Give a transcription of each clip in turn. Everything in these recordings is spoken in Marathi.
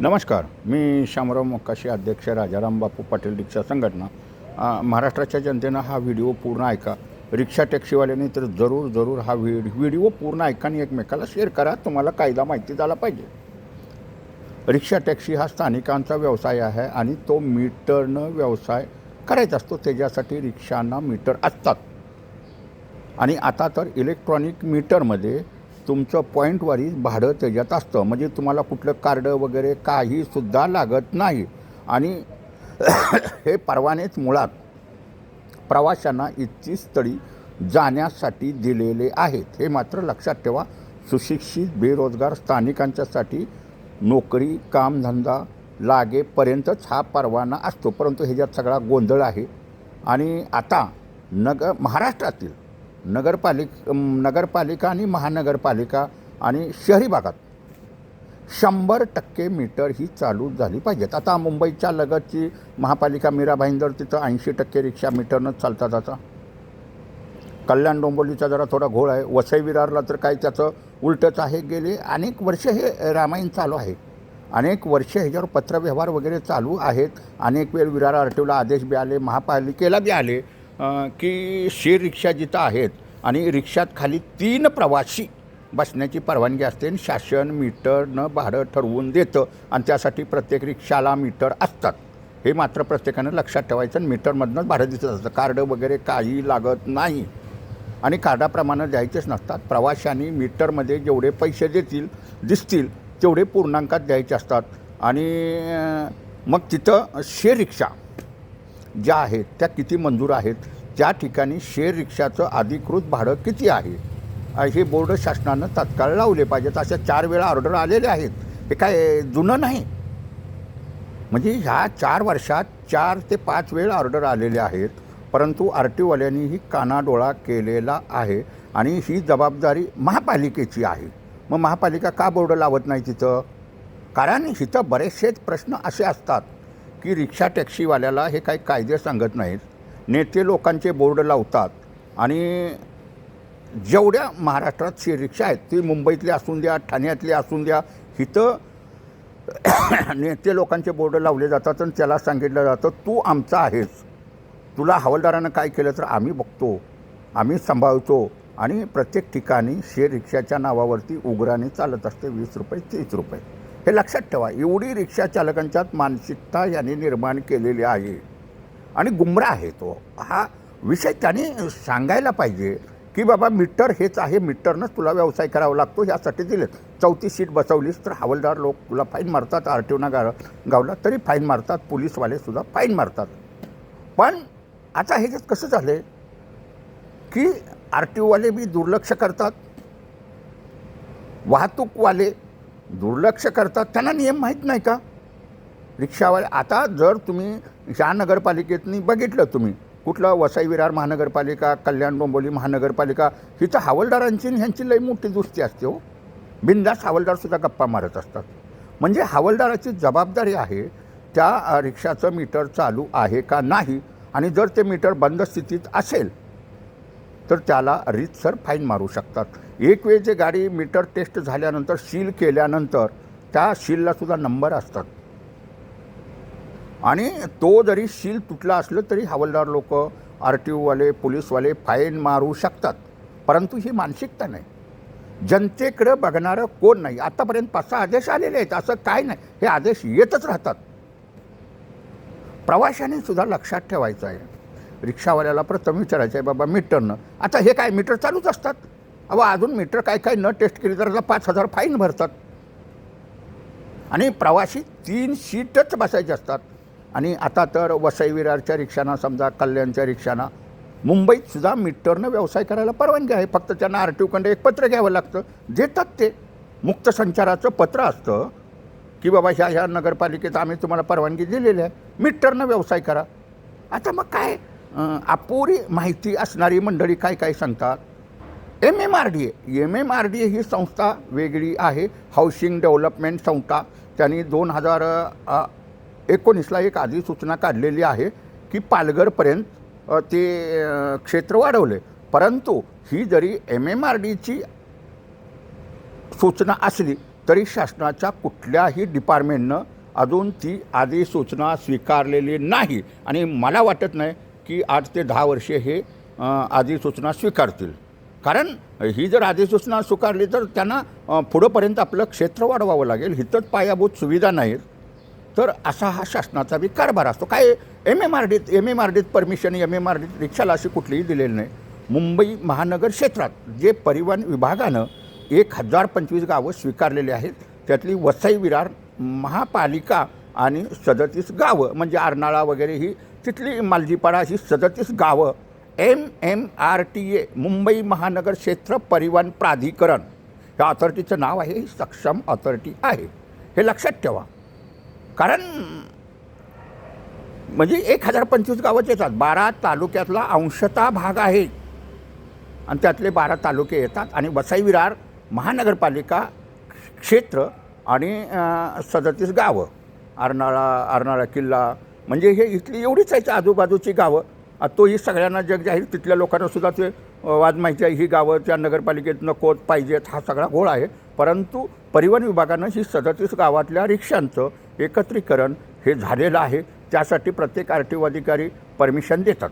नमस्कार मी शामराव मोकाशी अध्यक्ष राजाराम बापू पाटील रिक्षा संघटना. महाराष्ट्राच्या जनतेनं हा व्हिडिओ पूर्ण ऐका. रिक्षा टॅक्सीवाल्यांनी तर जरूर जरूर हा व्हिड व्हिडिओ पूर्ण ऐका आणि एकमेकाला शेअर करा. तुम्हाला कायदा माहिती झाला पाहिजे. रिक्षा टॅक्सी हा स्थानिकांचा व्यवसाय आहे आणि तो मीटरनं व्यवसाय करायचा असतो. त्याच्यासाठी रिक्षांना मीटर असतात. आणि आता तर इलेक्ट्रॉनिक मीटरमध्ये तुमचं पॉईंटवारी भाडं त्याच्यात असतं. म्हणजे तुम्हाला कुठलं कार्ड वगैरे काहीसुद्धा लागत नाही. आणि हे परवानेच मुळात प्रवाशांना इतकी स्थळी जाण्यासाठी दिलेले आहेत. हे मात्र लक्षात ठेवा. सुशिक्षित बेरोजगार स्थानिकांच्यासाठी नोकरी कामधंदा लागेपर्यंतच हा परवाना असतो. परंतु ह्याच्यात सगळा गोंधळ आहे. आणि आता नग महाराष्ट्रातील नगरपालिक नगरपालिका आणि महानगरपालिका आणि शहरी भागात शंभर टक्के मीटर ही चालू झाली पाहिजेत. आता मुंबईच्या लगतची महापालिका मीरा भाईंदर तिथं ऐंशी टक्के रिक्षा मीटरनंच चालतात आता. कल्याण डोंबोलीचा जरा थोडा घोळ आहे. वसई विरारला तर काय त्याचं उलटंच आहे. गेले अनेक वर्ष हे रामायण चालू आहे. अनेक वर्ष ह्याच्यावर पत्रव्यवहार वगैरे चालू आहेत. अनेक वेळ विरार आर टी आदेश बी आले महापालिकेला बी आले. की शेर रिक्षा जिथं आहेत आणि रिक्षात खाली तीन प्रवासी बसण्याची परवानगी असते. आणि शासन मीटरनं भाडं ठरवून देतं आणि त्यासाठी प्रत्येक रिक्षाला मीटर असतात. हे मात्र प्रत्येकानं लक्षात ठेवायचं आणि मीटरमधनंच भाडं दिसत असतं. कार्ड वगैरे काही लागत नाही. आणि कार्डाप्रमाणे द्यायचेच नसतात. प्रवाशांनी मीटरमध्ये जेवढे पैसे देतील दिसतील तेवढे पूर्णांकात द्यायचे असतात. आणि मग तिथं शे रिक्षा ज्या आहेत त्या किती मंजूर आहेत त्या ठिकाणी शेअर रिक्षाचं अधिकृत भाडं किती आहे? हे बोर्ड शासनानं तत्काळ लावले पाहिजेत. अशा चार वेळा ऑर्डर आलेले आहेत. हे काय जुनं नाही? म्हणजे ह्या चार वर्षात चार ते पाच वेळ ऑर्डर आलेले आहेत परंतु आर टी ही कानाडोळा केलेला आहे आणि ही जबाबदारी महापालिकेची आहे. मग महापालिका का बोर्ड लावत नाही तिथं? कारण इथं बरेचसेच प्रश्न असे असतात. की रिक्षा टॅक्सीवाल्याला हे काही कायदे सांगत नाहीत. नेते लोकांचे बोर्ड लावतात आणि जेवढ्या महाराष्ट्रात शे रिक्षा आहेत ती मुंबईतली असून द्या ठाण्यातली असून द्या इथं नेते लोकांचे बोर्ड लावले जातात आणि त्याला सांगितलं जातं तू आमचा आहेस. तुला हवालदारानं काय केलं तर आम्ही बघतो आम्ही सांभाळतो. आणि प्रत्येक ठिकाणी शेअर रिक्षाच्या नावावरती उघराने चालत असते वीस रुपये तीस रुपये. हे लक्षात ठेवा एवढी रिक्षा चालकांच्यात मानसिकता यांनी निर्माण केलेली आहे. आणि गुमराह आहे तो. हा विषय त्याने सांगायला पाहिजे की बाबा मीटर हेच आहे मीटरनंच तुला व्यवसाय करावा लागतो ह्यासाठी दिले. चौथी सीट बसवलीस तर हवालदार लोक तुला फाईन मारतात आर टी ओना गा गावला तरी फाईन मारतात पोलीसवालेसुद्धा फाईन मारतात. पण आता ह्याच्यात कसं झालं आहे की आर टी ओवाले बी दुर्लक्ष करतात वाहतूकवाले दुर्लक्ष करतात त्यांना नियम माहीत नाही का? रिक्षावाले आता जर तुम्ही या नगरपालिकेतनी बघितलं तुम्ही कुठलं वसई विरार महानगरपालिका कल्याण डोंबोली महानगरपालिका हिथं हवालदारांची ह्यांची लई मोठी दुस्ती असते हो. बिंदास हवालदारसुद्धा गप्पा मारत असतात. म्हणजे हवालदाराची जबाबदारी आहे त्या रिक्षाचं मीटर चालू आहे का नाही? आणि जर ते मीटर बंद स्थितीत असेल तर त्याला रीतसर फाईन मारू शकतात. एक वेळ जे गाडी मीटर टेस्ट झाल्यानंतर सील केल्यानंतर त्या सीललासुद्धा नंबर असतात. आणि तो जरी सील तुटला असलं तरी हवालदार लोक आर टी ओवाले पोलीसवाले फाईन मारू शकतात. परंतु ही मानसिकता नाही. जनतेकडं बघणारं कोण नाही. आतापर्यंत पाच सहा आदेश आलेले आहेत. असं काय नाही. हे आदेश येतच राहतात. प्रवाशांनी सुद्धा लक्षात ठेवायचं आहे. रिक्षावाल्याला प्रथम विचारायचं आहे बाबा मीटरनं आता हे काय मीटर चालूच असतात? अहो अजून मीटर काय काय न टेस्ट केली तर पाच हजार फाईन भरतात. आणि प्रवासी तीन सीटच बसायचे असतात. आणि आता तर वसई विरारच्या रिक्षांना समजा कल्याणच्या रिक्षांना मुंबईत सुद्धा मीटरनं व्यवसाय करायला परवानगी आहे. फक्त त्यांना आर टी ओकडे एक पत्र घ्यावं लागतं. देतात ते. मुक्त संचाराचं पत्र असतं की बाबा ह्या ह्या नगरपालिकेत आम्ही तुम्हाला परवानगी दिलेली आहे. मीटरनं व्यवसाय करा. आता मग काय? अपुरी माहिती असणारी मंडळी काय काय सांगतात? M M R D A M M R D A ही संस्था वेगळी आहे. हाऊसिंग डेव्हलपमेंट संस्था. त्यांनी दोन हजार एकोणीसला एक अधिसूचना काढलेली आहे की पालघरपर्यंत ते क्षेत्र वाढवले. परंतु ही जरी एम एम आर डीची सूचना असली तरी शासनाच्या कुठल्याही डिपार्टमेंटनं अजून ती आधी सूचना स्वीकारलेली नाही. आणि मला वाटत नाही की आठ ते दहा वर्षे हे अधिसूचना स्वीकारतील. कारण ही जर अधिसूचना स्वीकारली तर त्यांना पुढंपर्यंत आपलं क्षेत्र वाढवावं लागेल. हिथंच पायाभूत सुविधा नाहीत. तर असा हा शासनाचा बी कारभार असतो. काय एम एम आर डीत एम एम आर डीत परमिशन एम एम आर डीत रिक्षाला अशी कुठलीही दिलेली नाही. मुंबई महानगर क्षेत्रात जे परिवहन विभागानं एक हजार पंचवीस गावं स्वीकारलेली आहेत. त्यातली वसई विरार महापालिका आणि सदतीस गावं म्हणजे आरनाळा वगैरे ही तिथली मालजीपाडा ही सदतीस गावं M M R T A Mumbai महानगर क्षेत्र परिवहन प्राधिकरण. या ऑथॉरिटीचं नाव आहे ही सक्षम अथॉरिटी आहे. हे लक्षात ठेवा. कारण म्हणजे एक हजार पंचवीस गावंच येतात. बारा तालुक्यातला अंशतः भाग आहे. आणि त्यातले बारा तालुके येतात. आणि वसई विरार महानगरपालिका क्षेत्र आणि सदतीस गावं. अर्नाळा अर्नाळा किल्ला म्हणजे हे इथली एवढीच आहे आजूबाजूची गावं. आ, तोही सगळ्यांना जग जाहीर. तिथल्या लोकांना सुद्धा ते वाद माहिती आहे. ही गावं त्या नगरपालिकेत नकोत पाहिजेत हा सगळा घोळ आहे. परंतु परिवहन विभागानं ही सदतीस गावातल्या रिक्षांचं एकत्रीकरण हे झालेलं आहे. त्यासाठी प्रत्येक आर टी ओ अधिकारी परमिशन देतात.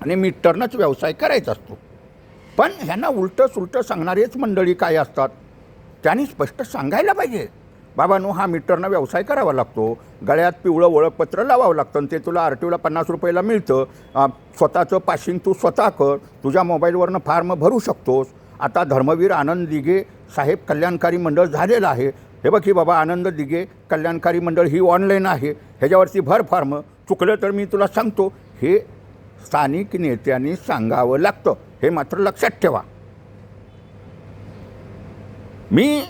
आणि मीटरनंच व्यवसाय करायचा असतो. पण ह्यांना उलटं सुलटं सांगणारेच मंडळी काय असतात? त्यांनी स्पष्ट सांगायला पाहिजे. बाबानो हा मीटरनं व्यवसाय करावा लागतो. गळ्यात पिवळं ओळखपत्र लावावं लागतं आणि ते तुला आर टी ओला पन्नास रुपयाला मिळतं. स्वतःचं पाशिंग तू स्वतः कर. तुझ्या मोबाईलवरनं फार्म भरू शकतोस. आता धर्मवीर आनंद दिघे साहेब कल्याणकारी मंडळ झालेलं आहे. हे बघ की बाबा आनंद दिघे कल्याणकारी मंडळ ही ऑनलाईन आहे. ह्याच्यावरती भर फार्म. चुकलं तर मी तुला सांगतो हे स्थानिक नेत्यांनी सांगावं लागतं. हे मात्र लक्षात ठेवा. मी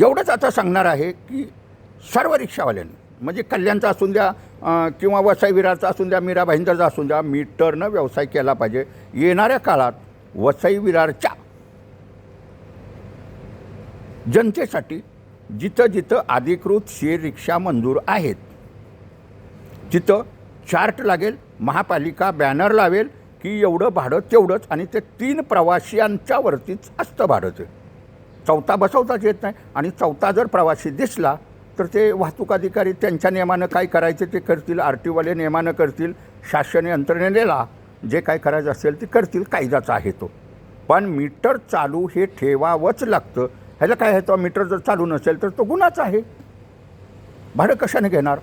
एवढंच आता सांगणार आहे की सर्व रिक्षावाल्यांनी म्हणजे कल्याणचा असून द्या किंवा वसई विरारचा असून द्या मीरा भाईंदरचा असून द्या मीटरनं व्यवसाय केला पाहिजे. येणाऱ्या काळात वसई विरारच्या जनतेसाठी जिथं जिथं अधिकृत शेअर रिक्षा मंजूर आहेत तिथं चार्ट लागेल महापालिका बॅनर लावेल की एवढं भाडं तेवढंच आणि ते तीन प्रवाशांच्या वरतीच असतं भाडं ते. चौथा बसवताच येत नाही. आणि चौथा जर प्रवासी दिसला तर ते वाहतूक अधिकारी त्यांच्या नियमानं काय करायचे ते करतील आर टीवाले नियमानं करतील शासन यंत्रणेला जे काय करायचं असेल ते करतील कायदाचा आहे तो. पण मीटर चालू हे ठेवावंच लागतं. ह्याला काय आहे तो? मीटर जर चालू नसेल तर तो गुन्हाच आहे. भाडं कशाने घेणार?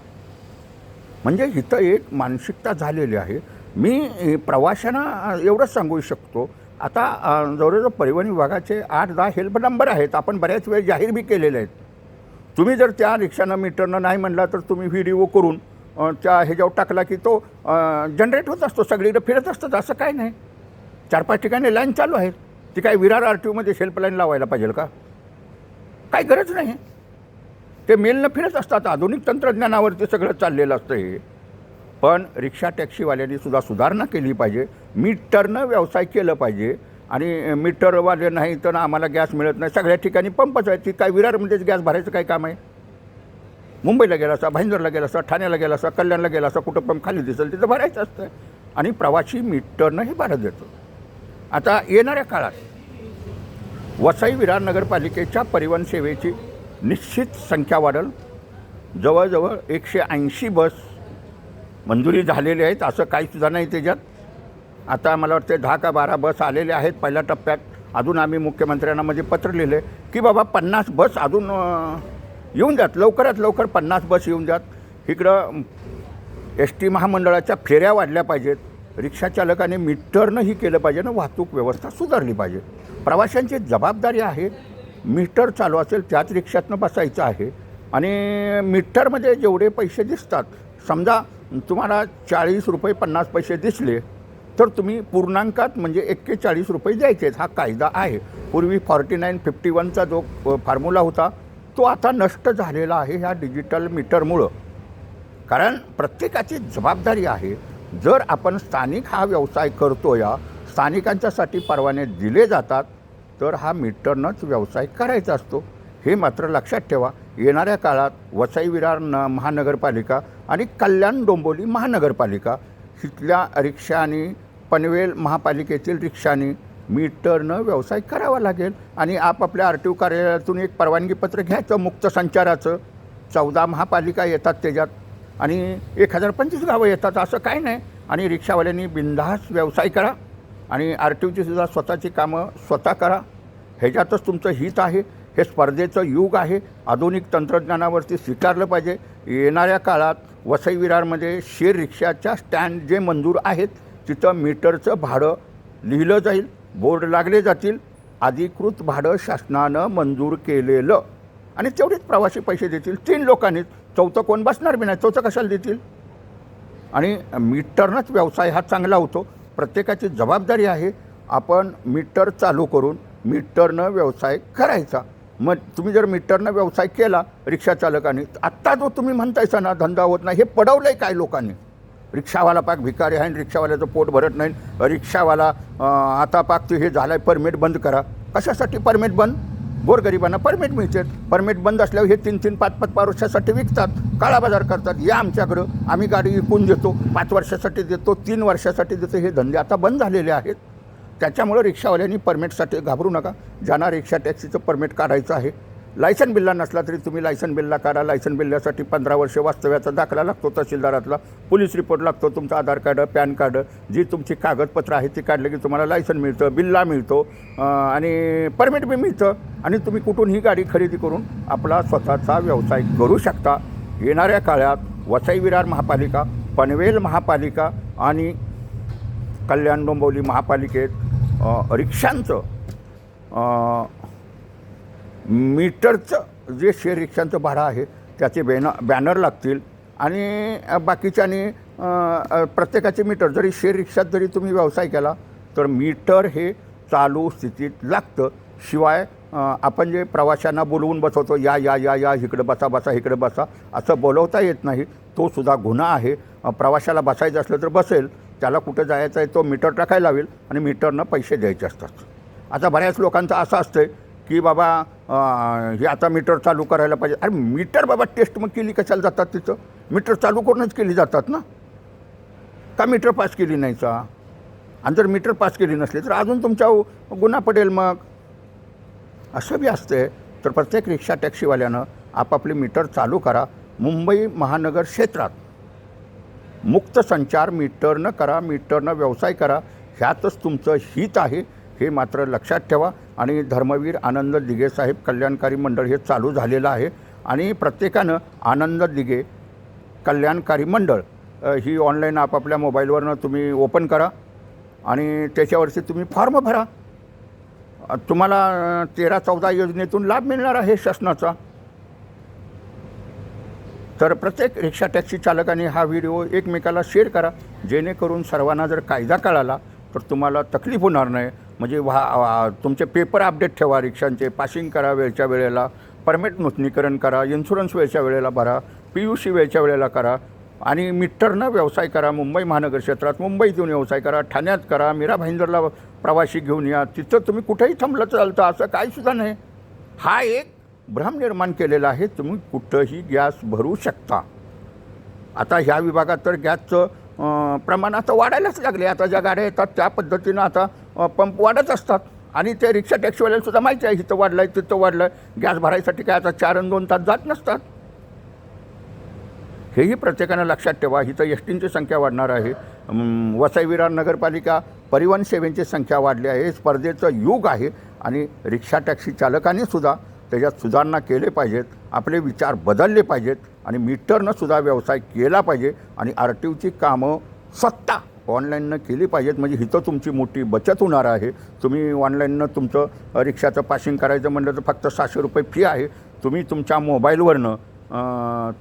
म्हणजे इथं एक मानसिकता झालेली आहे. मी प्रवाशांना एवढंच सांगू शकतो आता जवळजवळ परिवहन विभागाचे आठ दहा हेल्प नंबर आहेत. आपण बऱ्याच वेळ जाहीर बी केलेले आहेत. तुम्ही जर त्या रिक्षानं मीटरनं नाही म्हणला तर तुम्ही व्हिडिओ करून त्या ह्याच्यावर टाकला की तो जनरेट होत असतो. सगळीकडे फिरत असतात. असं काय नाही. चार पाच ठिकाणी लाईन चालू आहे ती काय विरार आर टी ओमध्ये हेल्पलाईन लावायला पाहिजे का? काय गरज नाही. ते मेलनं फिरत असतात. आधुनिक तंत्रज्ञानावरती सगळं चाललेलं असतं हे. पण रिक्षा टॅक्सीवाल्यांनी सुद्धा सुधारणा केली पाहिजे. मीटरनं व्यवसाय केलं पाहिजे. आणि मीटरवाले नाही तर आम्हाला गॅस मिळत नाही. सगळ्या ठिकाणी पंपच आहे ती काय विरारमध्येच गॅस भरायचं काय काम आहे? मुंबईला गेला असा भाईंदरला गेला असा ठाण्याला गेला असा कल्याणला गेला असा कुठं पंप खाली दिसेल तिथं भरायचं असतं. आणि प्रवासी मीटरनं हे भाडं देतो. आता येणाऱ्या काळात वसई विरार नगरपालिकेच्या परिवहन सेवेची निश्चित संख्या वाढेल. जवळजवळ एकशे ऐंशी बस मंजुरी झालेली आहेत असं काही सुद्धा नाही त्याच्यात. आता मला वाटतं दहा का बारा बस आलेल्या आहेत पहिल्या टप्प्यात. अजून आम्ही मुख्यमंत्र्यांना म्हणजे पत्र लिहिले की बाबा पन्नास बस अजून येऊन जात. लवकरात लवकर पन्नास बस येऊन जात. इकडं एस टी महामंडळाच्या फेऱ्या वाढल्या पाहिजेत. रिक्षाचालकाने मीटरनंही केलं पाहिजे ना वाहतूक व्यवस्था सुधारली पाहिजे. प्रवाशांची जबाबदारी आहे. मीटर चालू असेल त्याच रिक्षातनं बसायचं आहे. आणि मीटरमध्ये जेवढे पैसे दिसतात समजा तुम्हाला चाळीस रुपये पन्नास पैसे दिसले तर तुम्ही पूर्णांकात म्हणजे एक्केचाळीस रुपये द्यायचेच हा कायदा आहे. पूर्वी फॉर्टी नाईन फिफ्टी वनचा जो फॉर्म्युला होता तो आता नष्ट झालेला आहे ह्या डिजिटल मीटरमुळं कारण प्रत्येकाची जबाबदारी आहे जर आपण स्थानिक हा व्यवसाय करतो या स्थानिकांच्यासाठी परवाने दिले जातात तर हा मीटरनंच व्यवसाय करायचा असतो. हे मात्र लक्षात ठेवा येणाऱ्या काळात वसई विरार न महानगरपालिका आणि कल्याण डोंबोली महानगरपालिका इथल्या रिक्षानी पनवेल महापालिकेतील रिक्षानी मीटरनं व्यवसाय करावा लागेल आणि आपापल्या आर टी ओ कार्यालयातून एक परवानगीपत्र घ्यायचं मुक्त संचाराचं. चौदा महापालिका येतात त्याच्यात आणि एक हजार पंचवीस गावं येतात असं काय नाही. आणि रिक्षावाल्यांनी बिनधास व्यवसाय करा आणि आर टी ओची सुद्धा स्वतःची कामं स्वतः करा. ह्याच्यातच तुमचं हित आहे. हे स्पर्धेचं युग आहे. आधुनिक तंत्रज्ञानावरती स्वीकारलं पाहिजे. येणाऱ्या काळात वसई विरारमध्ये शेर रिक्षाच्या स्टँड जे मंजूर आहेत तिथं मीटरचं भाडं लिहिलं जाईल बोर्ड लागले जातील. अधिकृत भाडं शासनानं मंजूर केलेलं. आणि तेवढेच प्रवासी पैसे देतील. तीन लोकांनीच. चौथं कोण बसणार बी नाही? चौथं कशाला देतील? आणि मीटरनंच व्यवसाय हा चांगला होतो. प्रत्येकाची जबाबदारी आहे. आपण मीटर चालू करून मीटरनं व्यवसाय करायचा. मग तुम्ही जर मीटरनं व्यवसाय केला रिक्षा चालकांनी आत्ता जो तुम्ही म्हणतायचा ना धंदा होत नाही हे पडवलं आहे काय लोकांनी? रिक्षावाला पाक भिकारी आहे आणि रिक्षावाल्याचं पोट भरत नाही. रिक्षावाला आता पाक ते हे झालं आहे परमिट बंद करा. कशासाठी परमिट बंद? गोरगरिबांना परमिट मिळते. परमिट बंद असल्यावर हे तीन तीन पाच पाच पाच वर्षासाठी विकतात. काळा बाजार करतात. या आमच्याकडं आम्ही गाडी विकून देतो. पाच वर्षासाठी देतो तीन वर्षासाठी देतो. हे धंदे आता बंद झालेले आहेत. त्याच्यामुळं रिक्षावाल्यांनी परमिटसाठी घाबरू नका. ज्यांना रिक्षा टॅक्सीचं परमिट काढायचं आहे. लायसन बिल्ला नसला तरी तुम्ही लायसन बिल्ला काढा. लायसन बिल्ल्यासाठी पंधरा वर्ष वास्तव्याचा दाखला लागतो तहसीलदारातला. पोलीस रिपोर्ट लागतो तुमचं आधार कार्ड पॅन कार्ड. जी तुमची कागदपत्र आहे ती काढलं की तुम्हाला लायसन मिळतं बिल्ला मिळतो आणि परमिट बी मिळतं. आणि तुम्ही कुठून ही गाडी खरेदी करून आपला स्वतःचा व्यवसाय करू शकता. येणाऱ्या काळात वसई विरार महापालिका पनवेल महापालिका आणि कल्याण डोंबवली महापालिकेत रिक्षांचं मीटरचं जे शेअर रिक्षांचं भाडं आहे त्याचे बॅनर बॅनर लागतील. आणि बाकीच्यानी प्रत्येकाचे मीटर जरी शेअर रिक्षात जरी तुम्ही व्यवसाय केला तर मीटर हे चालू स्थितीत लागतं. शिवाय आपण जे प्रवाशांना बोलवून बसवतो या या या या इकडं बसा बसा इकडं बसा असं बोलवता येत नाही. तो सुद्धा गुन्हा आहे. प्रवाशाला बसायचं असलं तर बसेल. त्याला कुठं जायचं आहे तो मीटर टाकायला लावेल आणि मीटरनं पैसे द्यायचे असतात. आता बऱ्याच लोकांचं असं असतं की बाबा हे आता मीटर चालू करायला पाहिजे. अरे मीटर बाबा टेस्ट मग केली कशाला जातात तिथं? मीटर चालू करूनच केली जातात ना? का मीटर पास केली नाही का आणि जर मीटर पास केली नसली तर अजून तुमच्या गुन्हा पडेल मग. असं बी असते तर प्रत्येक रिक्षा टॅक्सीवाल्यानं आपापले मीटर चालू करा. मुंबई महानगर क्षेत्रात. मुक्त संचार मीटरनं करा मीटरनं व्यवसाय करा ह्यातच तुमचं हित आहे हे मात्र लक्षात ठेवा. आणि धर्मवीर आनंद दिघे साहेब कल्याणकारी मंडळ हे चालू झालेलं आहे. आणि प्रत्येकानं आनंद दिघे कल्याणकारी मंडळ ही ऑनलाईन आपापल्या मोबाईलवरनं तुम्ही ओपन करा. आणि त्याच्यावरती तुम्ही फॉर्म भरा. तुम्हाला तेरा चौदा योजनेतून लाभ मिळणार आहे शासनाचा. तर प्रत्येक रिक्षा टॅक्सी चालकाने हा व्हिडिओ एकमेकाला शेअर करा. जेणेकरून सर्वांना जर कायदा कळाला तर तुम्हाला तकलीफ होणार नाही. म्हणजे वा तुमचे पेपर अपडेट ठेवा रिक्षांचे पासिंग करा वेळच्या वेळेला परमिट नूतनीकरण करा इन्शुरन्स वेळच्या वेळेला भरा पी यू सी वेळच्या वेळेला करा आणि मीटरनं व्यवसाय करा मुंबई महानगर क्षेत्रात मुंबईत येऊन व्यवसाय करा ठाण्यात करा मीरा भाईंदरला प्रवासी घेऊन या तिथं तुम्ही कुठेही थांबलं चालतं असं काहीसुद्धा नाही. हा एक भ्रम निर्माण केलेला आहे तुम्ही कुठंही गॅस भरू शकता. आता ह्या विभागात तर गॅसचं प्रमाण आता वाढायलाच लागले. आता ज्या गाड्या येतात त्या पद्धतीनं आता पंप वाढत असतात. आणि ते रिक्षा टॅक्सीवाल्याला सुद्धा माहिती आहे इथं वाढलं आहे तिथं वाढलं आहे गॅस भरायसाठी काय आता चार आणि दोन तास जात नसतात. हेही प्रत्येकानं लक्षात ठेवा. इथं एस टींची संख्या वाढणार आहे. वसई विरार नगरपालिका परिवहन सेवेंची संख्या वाढली आहे. स्पर्धेचं युग आहे. आणि रिक्षा टॅक्सी चालकांनी सुद्धा त्याच्यात सुधारणा केले पाहिजेत आपले विचार बदलले पाहिजेत आणि मीटरनं सुद्धा व्यवसाय केला पाहिजे आणि आर टी ओची कामं सत्ता ऑनलाईननं केली पाहिजेत. म्हणजे इथं तुमची मोठी बचत होणार आहे. तुम्ही ऑनलाईननं तुमचं रिक्षाचं पासिंग करायचं म्हणलं तर फक्त सहाशे रुपये फी आहे. तुम्ही तुमच्या मोबाईलवरनं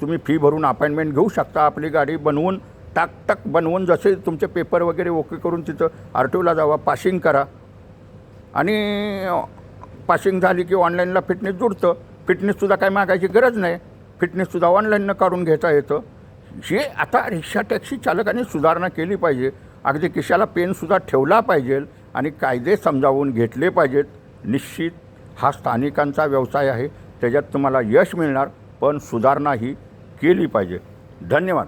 तुम्ही फी भरून अपॉइंटमेंट घेऊ शकता. आपली गाडी बनवून टाक टाक बनवून जसे तुमचे पेपर वगैरे ओके करून तिथं आर टी ओला जावा पासिंग करा. आणि पासिंग झाली की ऑनलाईनला फिटनेस जुडतं. फिटनेससुद्धा काय मागायची गरज नाही. फिटनेससुद्धा ऑनलाईननं काढून घेता येतं. हे आता रिक्षा टॅक्सी चालकांनी सुधारणा केली पाहिजे. अगदी खिशाला पेनसुद्धा ठेवला पाहिजे आणि कायदे समजावून घेतले पाहिजेत. निश्चित हा स्थानिकांचा व्यवसाय आहे. त्याच्यात तुम्हाला यश मिळणार पण सुधारणा ही केली पाहिजे. धन्यवाद.